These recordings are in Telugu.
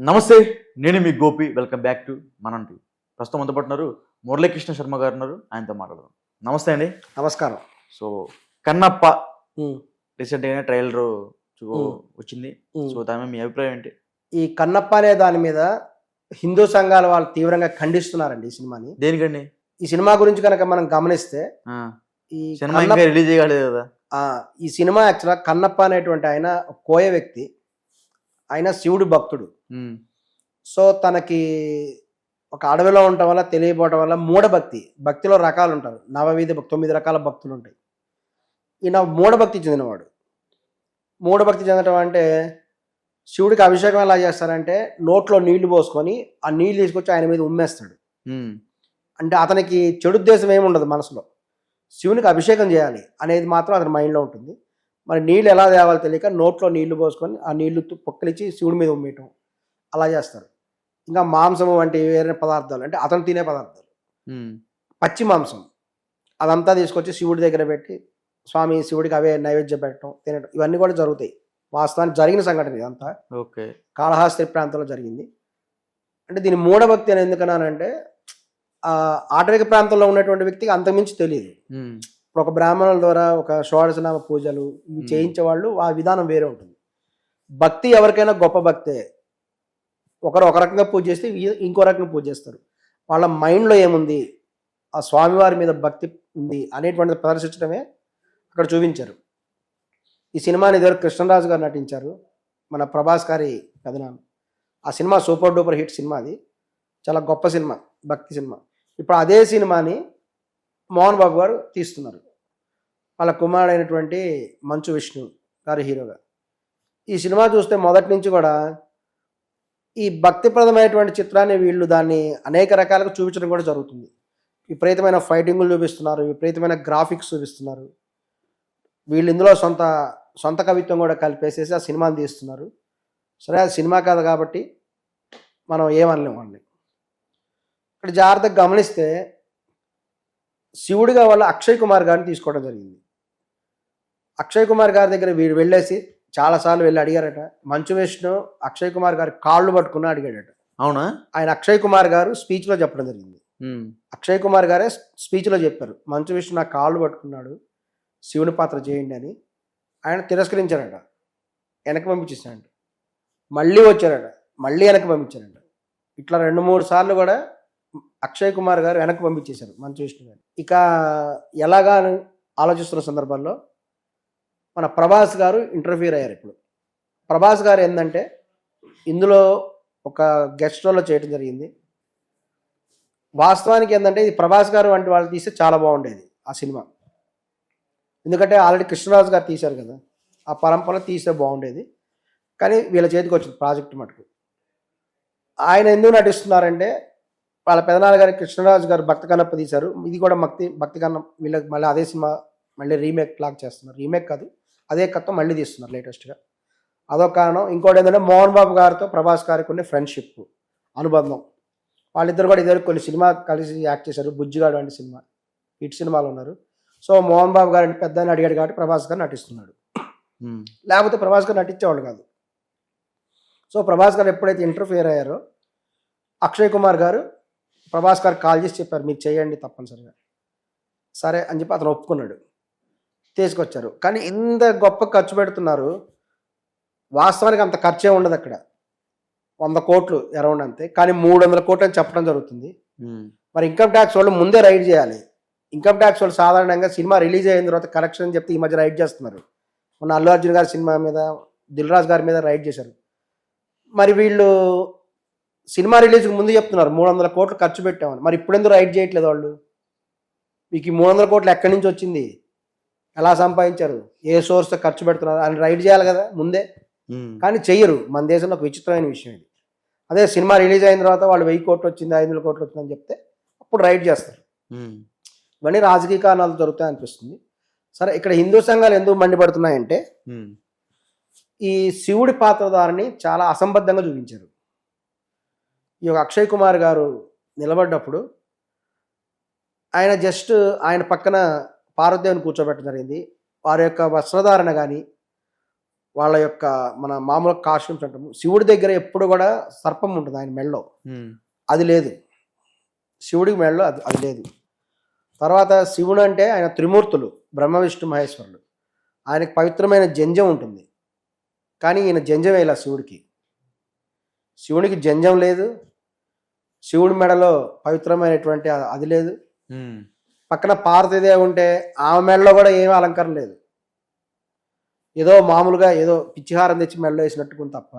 నమస్తే నేను మీ Gopi. Welcome back to Manam TV ప్రస్తుతం అంతా పట్టున్నారు మురళీకృష్ణ శర్మ గారు ఉన్నారు ఆయనతో మాట్లాడదాం. నమస్తే అండి. నమస్కారం. సో కన్నప్ప రీసెంట్గానే ట్రైలర్. వచ్చింది. సో దాని మీద మీ అభిప్రాయం ఏంటి? ఈ కన్నప్ప అనే దాని మీద హిందూ సంఘాల వాళ్ళు తీవ్రంగా ఖండిస్తున్నారండి ఈ సినిమాని. దేనికండి? ఈ సినిమా గురించి కనుక మనం గమనిస్తే ఈ సినిమా రిలీజ్ చేయలేదు కదా? ఆ, ఈ సినిమా యాక్చువల్గా కన్నప్ప అనేటువంటి ఆయన కోయ వ్యక్తి. ఆయన శివుడు భక్తుడు. సో తనకి ఒక అడవిలో ఉండటం వల్ల తెలియపోవటం వల్ల మూఢభక్తి భక్తిలో రకాలు ఉంటారు. నవవీధి తొమ్మిది రకాల భక్తులు ఉంటాయి. ఈయన మూఢభక్తి చెందినవాడు. మూఢభక్తి చెందటం అంటే శివుడికి అభిషేకం ఎలా చేస్తారంటే నోట్లో నీళ్ళు పోసుకొని ఆ నీళ్ళు తీసుకొచ్చి ఆయన మీద ఉమ్మేస్తాడు. ఉమ్, అంటే అతనికి చెడు ఉద్దేశం ఏమి ఉండదు మనసులో. శివునికి అభిషేకం చేయాలి అనేది మాత్రం అతని మైండ్లో ఉంటుంది. మరి నీళ్ళు ఎలా తేవాలో తెలియక నోట్లో నీళ్ళు పోసుకొని ఆ నీళ్ళు పొక్కలిచ్చి శివుడి మీద ఉమ్మేయటం. అలా చేస్తారు. ఇంకా మాంసము వంటి వేరే పదార్థాలు అంటే అతను తినే పదార్థాలు. పచ్చి మాంసం. అదంతా తీసుకొచ్చి శివుడి దగ్గర పెట్టి స్వామి శివుడికి అవే నైవేద్యం పెట్టడం తినడం ఇవన్నీ కూడా జరుగుతాయి. వాస్తవానికి జరిగిన సంఘటన ఇదంతా. ఓకే. కాళహస్తి ప్రాంతంలో జరిగింది. అంటే దీని మూఢభక్తి అని ఎందుకన్నానంటే ఆటవిక ప్రాంతంలో ఉన్నటువంటి వ్యక్తికి అంతకుమించి తెలియదు. ఒక బ్రాహ్మణుల ద్వారా ఒక షోడశనామ పూజలు ఇవి. చేయించే వాళ్ళు ఆ విధానం వేరే ఉంటుంది. భక్తి ఎవరికైనా గొప్ప భక్తే. ఒకరు ఒక రకంగా పూజ చేస్తే ఇంకో రకంగా పూజ చేస్తారు. వాళ్ళ మైండ్లో ఏముంది? ఆ స్వామివారి మీద భక్తి ఉంది అనేటువంటిది ప్రదర్శించడమే అక్కడ చూపించారు. ఈ సినిమాని ఇదివరకు కృష్ణరాజు గారు నటించారు. మన ప్రభాస్ గారి కథనాలు. ఆ cinema super duper hit cinema అది. చాలా గొప్ప సినిమా భక్తి సినిమా. ఇప్పుడు అదే సినిమాని మోహన్ బాబు గారు తీస్తున్నారు. వాళ్ళ కుమారుడైనటువంటి మంచు విష్ణు గారు హీరోగా. ఈ సినిమా చూస్తే మొదటి నుంచి కూడా ఈ భక్తిప్రదమైనటువంటి చిత్రాన్ని వీళ్ళు దాన్ని అనేక రకాలుగా చూపించడం కూడా జరుగుతుంది. విపరీతమైన ఫైటింగులు చూపిస్తున్నారు విపరీతమైన గ్రాఫిక్స్ చూపిస్తున్నారు. వీళ్ళు ఇందులో సొంత సొంత కవిత్వం కూడా కలిపేసేసి ఆ సినిమాని తీస్తున్నారు. సరే అది సినిమా కాదు కాబట్టి మనం ఏమనలేమండి. వాళ్ళని ఇక్కడ జాగ్రత్తగా గమనిస్తే శివుడిగా వాళ్ళ అక్షయ్ కుమార్ గారిని తీసుకోవడం జరిగింది. అక్షయ్ కుమార్ గారి దగ్గర వీడు వెళ్ళేసి చాలాసార్లు వెళ్ళి అడిగారట మంచు విష్ణు అక్షయ్ కుమార్ గారి కాళ్ళు పట్టుకుని అడిగాడట. అవునా? ఆయన అక్షయ్ కుమార్ గారు స్పీచ్లో చెప్పడం జరిగింది. అక్షయ్ కుమార్ గారే స్పీచ్లో చెప్పారు మంచు విష్ణు నా కాళ్ళు పట్టుకున్నాడు శివుని పాత్ర చేయండి అని. ఆయన తిరస్కరించారట. వెనక్కి పంపించేసాడంట మళ్ళీ వచ్చారట. మళ్ళీ వెనక్కి పంపించారంట. ఇట్లా రెండు మూడు సార్లు కూడా అక్షయ్ కుమార్ గారు వెనక్కి పంపించేశారు మంచు విష్ణు గారు ఇక ఎలాగా ఆలోచిస్తున్న సందర్భాల్లో మన ప్రభాస్ గారు ఇంటర్ఫీర్ అయ్యారు ఇప్పుడు. ప్రభాస్ గారు ఏంటంటే ఇందులో ఒక గెస్ట్ రోల్లో చేయడం జరిగింది. వాస్తవానికి ఏంటంటే ఇది ప్రభాస్ గారు వంటి వాళ్ళు తీస్తే చాలా బాగుండేది ఆ సినిమా. ఎందుకంటే ఆల్రెడీ కృష్ణరాజు గారు తీశారు కదా ఆ పరంపర తీస్తే బాగుండేది. కానీ వీళ్ళ చేతికి వచ్చింది ప్రాజెక్ట్ మటుకు. ఆయన ఎందుకు నటిస్తున్నారంటే వాళ్ళ పెదనాన్న గారి కృష్ణరాజు గారు భక్త కన్నప్ప తీశారు. ఇది కూడా భక్తి భక్తి కన్న వీళ్ళకి మళ్ళీ అదే సినిమా మళ్ళీ రీమేక్ లాగా చేస్తున్నారు. రీమేక్ కాదు అదే కథ మళ్ళీ తీస్తున్నారు లేటెస్ట్గా అదొక కారణం. ఇంకోటి ఏంటంటే మోహన్ బాబు గారితో ప్రభాస్ గారికి ఉండే ఫ్రెండ్షిప్ అనుబంధం. వాళ్ళిద్దరు కూడా ఇద్దరు కొన్ని సినిమా కలిసి యాక్ట్ చేశారు. బుజ్జిగాడు వంటి సినిమా. హిట్ సినిమాలు ఉన్నారు. సో మోహన్ బాబు గారు అంటే పెద్ద అడిగాడు కాబట్టి ప్రభాస్ గారు నటిస్తున్నాడు. లేకపోతే ప్రభాస్ గారు నటించేవాళ్ళు కాదు. సో ప్రభాస్ గారు ఎప్పుడైతే ఇంటర్ఫియర్ అయ్యారో అక్షయ్ కుమార్ గారు ప్రభాస్ గారు కాల్ చేసి చెప్పారు మీరు చేయండి తప్పనిసరిగా. సరే అని చెప్పి అతను ఒప్పుకున్నాడు. తీసుకొచ్చారు. కానీ ఇంత గొప్ప ఖర్చు పెడుతున్నారు. వాస్తవానికి అంత ఖర్చే ఉండదు అక్కడ. వంద కోట్లు అరౌండ్ అంతే. కానీ మూడు వందల కోట్లు అని చెప్పడం జరుగుతుంది. మరి ఇన్కమ్ ట్యాక్స్ వాళ్ళు ముందే రైడ్ చేయాలి. ఇన్కమ్ ట్యాక్స్ వాళ్ళు సాధారణంగా సినిమా రిలీజ్ అయిన తర్వాత కరెక్షన్ అని చెప్తే ఈ మధ్య రైడ్ చేస్తున్నారు. మొన్న అల్లు అర్జున్ గారి సినిమా మీద దిల్ రాజు గారి మీద రైడ్ చేశారు. మరి వీళ్ళు సినిమా రిలీజ్కి ముందు చెప్తున్నారు మూడు వందల కోట్లు ఖర్చు పెట్టామని. మరి ఇప్పుడు ఎందుకు రైడ్ చేయట్లేదు వాళ్ళు? మీకు ఈ మూడు వందల కోట్లు ఎక్కడి నుంచి వచ్చింది? ఎలా సంపాదించారు? ఏ సోర్స్తో ఖర్చు పెడుతున్నారు? అని రైడ్ చేయాలి కదా ముందే. కానీ చెయ్యరు. మన దేశంలో ఒక విచిత్రమైన విషయం ఇది. అదే సినిమా రిలీజ్ అయిన తర్వాత వాళ్ళు వెయ్యి కోట్లు వచ్చింది ఐదు వందల కోట్లు వచ్చిందని చెప్తే అప్పుడు రైడ్ చేస్తారు. ఇవన్నీ రాజకీయ కారణాలు జరుగుతాయి అనిపిస్తుంది. సరే ఇక్కడ హిందూ సంఘాలు ఎందుకు మండిపడుతున్నాయంటే ఈ శివుడి పాత్రధారిని చాలా అసంబద్ధంగా చూపించారు. ఈ యొక్క అక్షయ్ కుమార్ గారు నిలబడ్డప్పుడు ఆయన జస్ట్ ఆయన పక్కన పార్వదేవిని కూర్చోబెట్టడం జరిగింది. వారి యొక్క వస్త్రధారణ కానీ వాళ్ళ యొక్క మన మామూలు కాస్ట్యూమ్స్ అంటాము శివుడి దగ్గర ఎప్పుడు కూడా సర్పం ఉంటుంది ఆయన మెడలో అది లేదు. శివుడికి మెడలో అది అది లేదు. తర్వాత శివుడు అంటే ఆయన త్రిమూర్తులు బ్రహ్మ విష్ణు మహేశ్వరులు. ఆయనకి పవిత్రమైన జంజం ఉంటుంది. కానీ ఈయన జంజం వేయాల శివుడికి. శివుడికి జంజం లేదు. శివుడి మెడలో పవిత్రమైనటువంటి అది లేదు. పక్కన పార్వతీదేవి ఉంటే ఆమె మెడలో కూడా ఏమీ అలంకరణ లేదు. ఏదో మామూలుగా ఏదో పిచ్చిహారం తెచ్చి మెడలో వేసినట్టుకుంది తప్ప.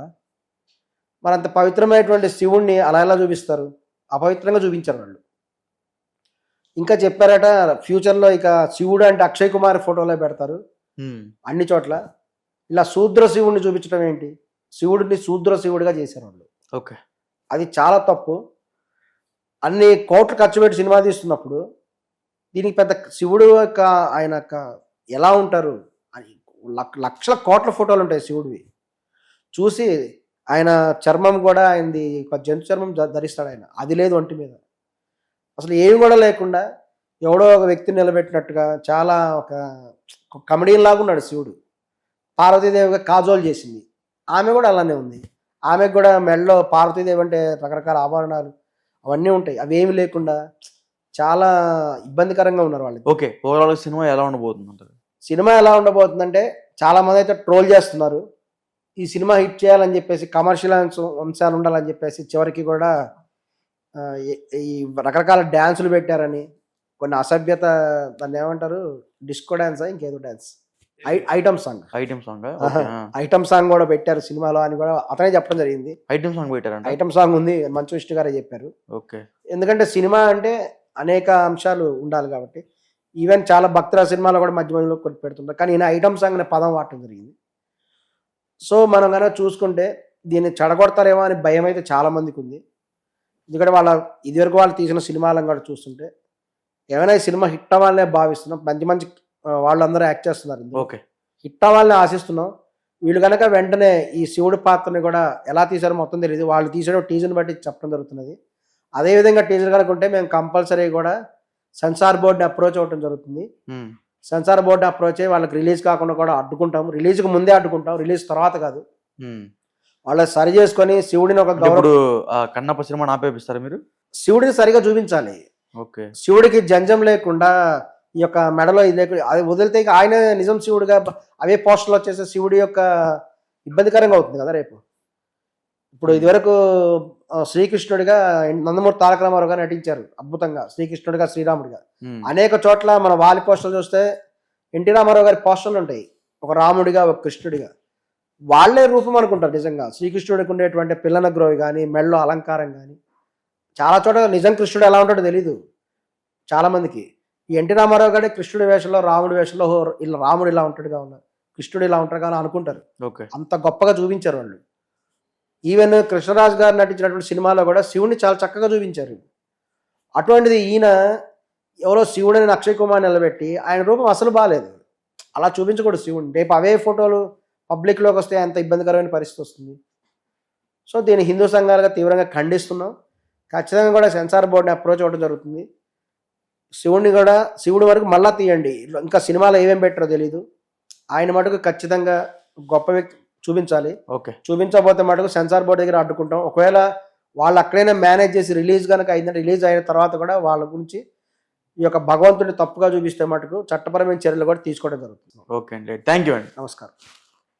మరి అంత పవిత్రమైనటువంటి శివుణ్ణి అలా ఎలా చూపిస్తారు? అపవిత్రంగా చూపించారు వాళ్ళు. ఇంకా చెప్పారట ఫ్యూచర్లో ఇక శివుడు అంటే అక్షయ్ కుమార్ ఫోటోలో పెడతారు. అన్ని చోట్ల. ఇలా శూద్ర శివుణ్ణి చూపించడం ఏంటి? శివుడిని శూద్ర శివుడిగా చేశారు వాళ్ళు. ఓకే. అది చాలా తప్పు. అన్ని కోట్లు ఖర్చు పెట్టి సినిమా తీస్తున్నప్పుడు దీనికి పెద్ద శివుడు యొక్క ఆయన యొక్క ఎలా ఉంటారు? అని లక్షల కోట్ల ఫోటోలు ఉంటాయి శివుడివి. చూసి ఆయన చర్మం కూడా ఆయనది ఒక జంతు చర్మం ధరిస్తాడు ఆయన. అది లేదు ఒంటి మీద. అసలు ఏమి కూడా లేకుండా ఎవడో ఒక వ్యక్తిని నిలబెట్టినట్టుగా చాలా ఒక కమెడియన్ లాగా ఉన్నాడు శివుడు. పార్వతీదేవిగా కాజోలు చేసింది. ఆమె కూడా అలానే ఉంది. ఆమెకు కూడా మెడలో పార్వతీదేవి అంటే రకరకాల ఆభరణాలు అవన్నీ ఉంటాయి. అవి ఏమి లేకుండా చాలా ఇబ్బందికరంగా ఉన్నారు వాళ్ళు ఓకే ఓవరాల్ సినిమా ఎలా ఉండబోతుంది అంటారు సినిమా ఎలా ఉండబోతుందంటే చాలా మంది అయితే ట్రోల్ చేస్తున్నారు. ఈ సినిమా హిట్ చేయాలని చెప్పేసి కమర్షియల్ అంశాలు ఉండాలని చెప్పేసి చివరికి కూడా ఈ- రకరకాల డ్యాన్సులు పెట్టారని కొన్ని అసభ్యత దాన్ని ఏమంటారు? డిస్కో డ్యాన్స్ ఇంకేదో dance? Item song. Item song item song కూడా పెట్టారు సినిమాలో అని కూడా అతనే చెప్పడం జరిగింది. ఐటమ్ సాంగ్ పెట్టారంట? ఐటమ్ సాంగ్ ఉంది మంచు విష్ణు గారే చెప్పారు. ఓకే. ఎందుకంటే సినిమా అంటే అనేక అంశాలు ఉండాలి కాబట్టి. ఈవెన్ చాలా భక్తుల సినిమాలో కూడా మధ్య మధ్యలో కొన్ని పెడుతుంటారు. కానీ ఈయన ఐటమ్ సాంగ్ అనే పదం వాడటం జరిగింది. సో మనం కనుక చూసుకుంటే దీన్ని చెడగొడతారేమో అని భయం అయితే చాలా మందికి ఉంది. ఎందుకంటే వాళ్ళ ఇదివరకు వాళ్ళు తీసిన సినిమాలను కూడా చూస్తుంటే ఏమైనా ఈ సినిమా హిట్ అవ్వాలనే భావిస్తున్నాం. మంచి మంచి వాళ్ళందరూ యాక్ట్ చేస్తున్నారు. ఓకే. హిట్ అవ్వాలని ఆశిస్తున్నాం. వీళ్ళు కనుక వెంటనే ఈ శివుడి పాత్రని కూడా ఎలా తీసారో మొత్తం తెలియదు వాళ్ళు తీసిన టీజర్ని బట్టి చెప్పడం జరుగుతున్నది. అదేవిధంగా టీజర్ కనుక ఉంటే మేము కంపల్సరీ కూడా సెన్సార్ బోర్డుని అప్రోచ్ అవ్వడం జరుగుతుంది. సెన్సార్ బోర్డు అప్రోచ్ అయ్యి వాళ్ళకి రిలీజ్ కాకుండా కూడా అడ్డుకుంటాం. రిలీజ్కి ముందే అడ్డుకుంటాం. రిలీజ్ తర్వాత కాదు. ఉమ్. వాళ్ళని సరి చేసుకొని శివుడిని ఒక గౌరవ కన్నప్ప సినిమా ఆపేపిస్తారా మీరు? శివుడిని సరిగా చూపించాలి. ఓకే. శివుడికి జంజం లేకుండా ఈ యొక్క మెడలో ఇది లేకుండా అది వదిలితే ఆయన నిజం శివుడిగా అవే పోస్టర్లు వచ్చేస్తే శివుడి యొక్క ఇబ్బందికరంగా అవుతుంది కదా రేపు. ఇప్పుడు ఇదివరకు ఆ, శ్రీకృష్ణుడిగా నందమూరి తారక రామారావు గారు నటించారు. అద్భుతంగా. శ్రీకృష్ణుడిగా శ్రీరాముడిగా. అనేక చోట్ల మన వాలి పోస్టర్లు చూస్తే ఎన్టీ రామారావు గారి పోస్టర్లు ఉంటాయి. ఒక రాముడిగా ఒక కృష్ణుడిగా. వాళ్ళే రూపం అనుకుంటారు నిజంగా. శ్రీకృష్ణుడికి ఉండేటువంటి పిల్లన గ్రోవి కానీ మెళ్ళో అలంకారం కానీ చాలా చోట్ల నిజం కృష్ణుడు ఎలా ఉంటాడో తెలీదు. చాలా మందికి. ఈ ఎన్టీ రామారావు గారి కృష్ణుడి వేషంలో రాముడి వేషంలో "ఓ, ఇలా రాముడు ఇలా ఉంటాడుగా ఉన్నారు కృష్ణుడు ఇలా ఉంటాడు కానీ అనుకుంటారు. ఓకే. అంత గొప్పగా చూపించారు వాళ్ళు. ఈవెన్ కృష్ణరాజు గారు నటించినటువంటి సినిమాలో కూడా శివుణ్ణి చాలా చక్కగా చూపించారు. అటువంటిది ఈయన ఎవరో శివుడని అక్షయ్ కుమార్ నిలబెట్టి ఆయన రూపం అసలు బాగాలేదు అలా చూపించకూడదు శివుని రేపు అవే ఫోటోలు పబ్లిక్లోకి వస్తే అంత ఇబ్బందికరమైన పరిస్థితి వస్తుంది. సో దీన్ని హిందూ సంఘాలుగా తీవ్రంగా ఖండిస్తున్నాం. ఖచ్చితంగా కూడా సెన్సార్ బోర్డుని అప్రోచ్ అవ్వడం జరుగుతుంది. శివుడిని కూడా శివుడి వరకు మళ్ళా తీయండి. ఇంకా సినిమాలో ఏమేమి పెట్టారో తెలియదు ఆయన మటుకు ఖచ్చితంగా గొప్ప వ్యక్తి చూపించాలి. ఓకే. చూపించకపోతే మటుకు సెన్సార్ బోర్డు దగ్గర అడ్డుకుంటాం. ఒకవేళ వాళ్ళు అక్కడైనా మేనేజ్ చేసి రిలీజ్ కనుక అయిందంటే రిలీజ్ అయిన తర్వాత కూడా వాళ్ళ గురించి ఈ యొక్క భగవంతుడిని తప్పుగా చూపిస్తే మటుకు చట్టపరమైన చర్యలు కూడా తీసుకోవడం జరుగుతుంది. ఓకే అండి. థ్యాంక్ యూ అండి. నమస్కారం.